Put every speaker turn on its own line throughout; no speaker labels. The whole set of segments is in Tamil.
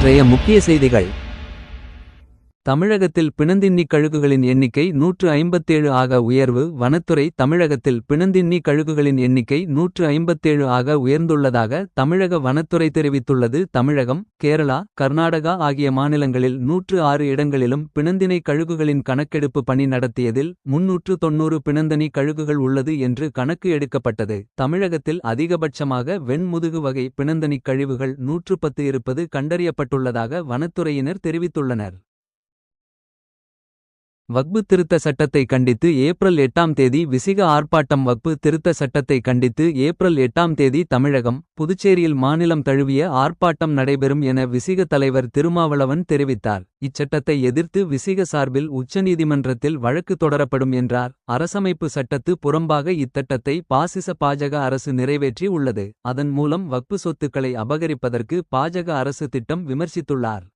இன்றைய முக்கிய செய்திகள். தமிழகத்தில் பிணந்தின்னி கழுகுகளின் எண்ணிக்கை நூற்று ஐம்பத்தேழு ஆக உயர்வு வனத்துறை தமிழகத்தில் பிணந்தின்னி கழுகுகளின் எண்ணிக்கை நூற்று ஐம்பத்தேழு ஆக உயர்ந்துள்ளதாக தமிழக வனத்துறை தெரிவித்துள்ளது. தமிழகம் கேரளா கர்நாடகா ஆகிய மாநிலங்களில் நூற்று ஆறு இடங்களிலும் பிணந்தினை கழுகுகளின் கணக்கெடுப்பு பணி நடத்தியதில் முன்னூற்று தொன்னூறு பிணந்தனி கழுகுகள் உள்ளது என்று கணக்கு எடுக்கப்பட்டது. தமிழகத்தில் அதிகபட்சமாக வெண்முதுகு வகை பிணந்தனிக் கழிவுகள் நூற்று பத்து இருப்பது கண்டறியப்பட்டுள்ளதாக வனத்துறையினர் தெரிவித்துள்ளனர். வக்பு திருத்த சட்டத்தை கண்டித்து ஏப்ரல் எட்டாம் தேதி விசிக ஆர்ப்பாட்டம் வக்பு திருத்த சட்டத்தை கண்டித்து ஏப்ரல் எட்டாம் தேதி தமிழகம் புதுச்சேரியில் மாநிலம் தழுவிய ஆர்ப்பாட்டம் நடைபெறும் என விசிக தலைவர் திருமாவளவன் தெரிவித்தார். இச்சட்டத்தை எதிர்த்து விசிக சார்பில் உச்சநீதிமன்றத்தில் வழக்கு தொடரப்படும் என்றார். அரசமைப்பு சட்டத்து புறம்பாக இத்தட்டத்தை பாசிச பாஜக அரசு நிறைவேற்றி உள்ளது. அதன் மூலம் வக்பு சொத்துக்களை அபகரிப்பதற்கு பாஜக அரசு திட்டம் விமர்சித்துள்ளார்.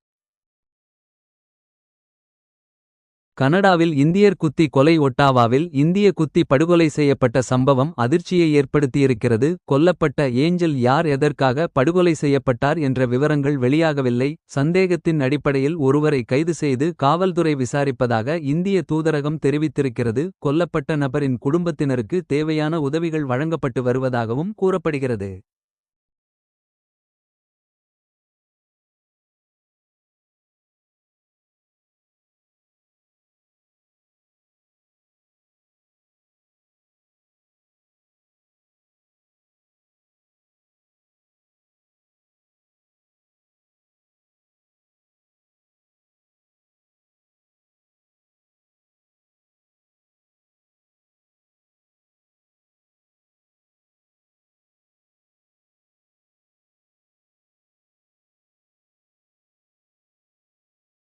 கனடாவில் இந்தியர் குத்தி கொலை ஒட்டாவாவில் இந்திய குத்தி படுகொலை செய்யப்பட்ட சம்பவம் அதிர்ச்சியை ஏற்படுத்தியிருக்கிறது. கொல்லப்பட்ட ஏஞ்சல் யார் எதற்காக படுகொலை செய்யப்பட்டார் என்ற விவரங்கள் வெளியாகவில்லை. சந்தேகத்தின் அடிப்படையில் ஒருவரை கைது செய்து காவல்துறை விசாரிப்பதாக இந்திய தூதரகம் தெரிவித்திருக்கிறது. கொல்லப்பட்ட நபரின் குடும்பத்தினருக்கு தேவையான உதவிகள் வழங்கப்பட்டு வருவதாகவும் கூறப்படுகிறது.